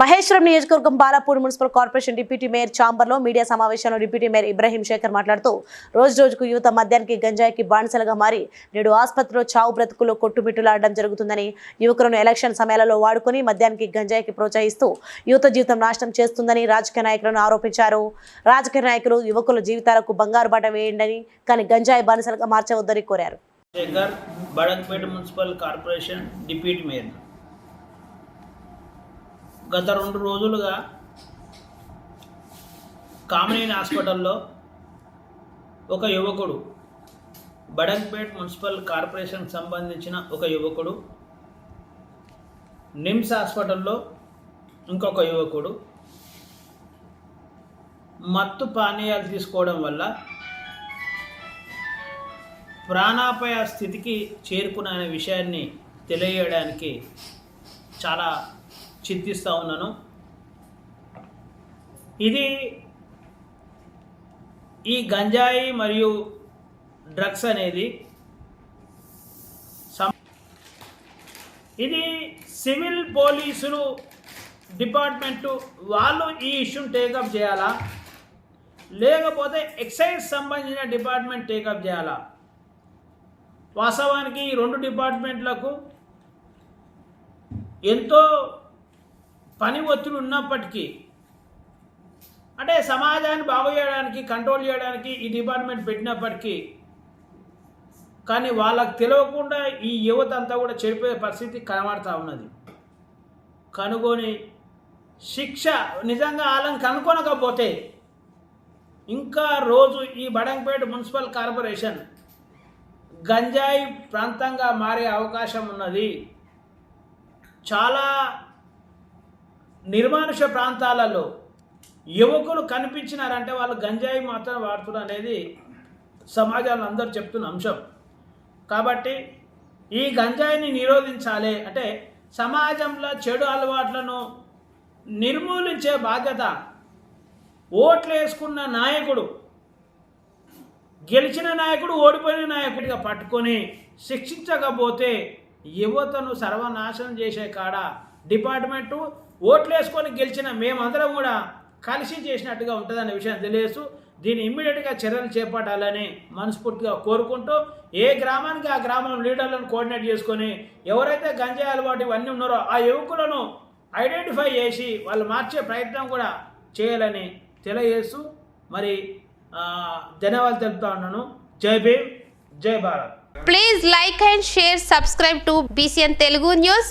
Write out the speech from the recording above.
మహేశ్వరం నియోజకవర్గం Balapur municipal corporation deputy mayor ఛాంబర్లో media సమావేశంలో డిప్యూటీ మేయర్ ఇబ్రహీం శేఖర్ మాట్లాడుతూ రోజు రోజుకు యువత మద్యానికి గంజాయికి బానిసలుగా మారి నేడు ఆసుపత్రిలో చావు బ్రతుకుల్లో కొట్టుమిట్టులాడడం జరుగుతుందని యువకులను ఎలక్షన్ సమయాలలో వాడుకొని మద్యానికి గంజాయికి ప్రోత్సహిస్తూ యువత జీవితం నాశనం చేస్తుందని రాజకీయ నాయకులను ఆరోపించారు. రాజకీయ నాయకులు యువకుల జీవితాలకు బంగారు బాట వేయండి కానీ గంజాయి బానిసలుగా మార్చవద్దని కోరారు. Shekhar Badakpet municipal corporation deputy mayor. గత రెండు రోజులుగా కామినేని హాస్పిటల్లో ఒక యువకుడు బడంగపేట్ మున్సిపల్ కార్పొరేషన్కి సంబంధించిన ఒక యువకుడు నిమ్స్ హాస్పిటల్లో ఇంకొక యువకుడు మత్తు పానీయాలు తీసుకోవడం వల్ల ప్రాణాపాయ స్థితికి చేరుకున్న విషయాన్ని తెలియజేయడానికి చాలా చింతిస్తూ ఉన్నాను. ఇది ఈ గంజాయి మరియు డ్రగ్స్ అనేది ఇది సివిల్ పోలీసులు డిపార్ట్మెంటు వాళ్ళు ఈ ఇష్యూని టేకప్ చేయాలా? లేకపోతే ఎక్సైజ్ సంబంధించిన డిపార్ట్మెంట్ టేకప్ చేయాలా? వాస్తవానికి ఈ రెండు డిపార్ట్మెంట్లకు ఎంతో పని ఒత్తిడి ఉన్నప్పటికీ అంటే సమాజాన్ని బాగు చేయడానికి కంట్రోల్ చేయడానికి ఈ డిపార్ట్మెంట్ పెట్టినప్పటికీ కానీ వాళ్ళకు తెలియకుండా ఈ యువత అంతా కూడా చెడిపోయే పరిస్థితి కనబడుతూ ఉన్నది. కనుగొని శిక్ష నిజంగా వాళ్ళని కనుక్కొనకపోతే ఇంకా రోజు ఈ బడంపేట మున్సిపల్ కార్పొరేషన్ గంజాయి ప్రాంతంగా మారే అవకాశం ఉన్నది. చాలా నిర్మానుష ప్రాంతాలలో యువకులు కనిపించినారంటే వాళ్ళు గంజాయి మాత్రం వాడుతున్నారు అనేది సమాజంలో అందరూ చెప్తున్న అంశం. కాబట్టి ఈ గంజాయిని నిరోధించాలి అంటే సమాజంలో చెడు అలవాట్లను నిర్మూలించే బాధ్యత ఓట్లు వేసుకున్న నాయకుడు గెలిచిన నాయకుడు ఓడిపోయిన నాయకుడిగా పట్టుకొని శిక్షించకపోతే యువతను సర్వనాశనం చేసే కాడ డిపార్ట్మెంటు ఓట్లు వేసుకొని గెలిచిన మేమందరం కూడా కలిసి చేసినట్టుగా ఉంటుందనే విషయం తెలియజేస్తూ దీన్ని ఇమ్మీడియట్గా చర్యలు చేపట్టాలని మనస్ఫూర్తిగా కోరుకుంటూ ఏ గ్రామానికి ఆ గ్రామం లీడర్లను కోఆర్డినేట్ చేసుకొని ఎవరైతే గంజాయి అలవాటు ఇవన్నీ ఉన్నారో ఆ యువకులను ఐడెంటిఫై చేసి వాళ్ళు మార్చే ప్రయత్నం కూడా చేయాలని తెలియజేస్తూ మరి ధన్యవాదాలు తెలుపుతా ఉన్నాను. జై భీమ్ జై Bharat. Please like and share subscribe to BCN Telugu news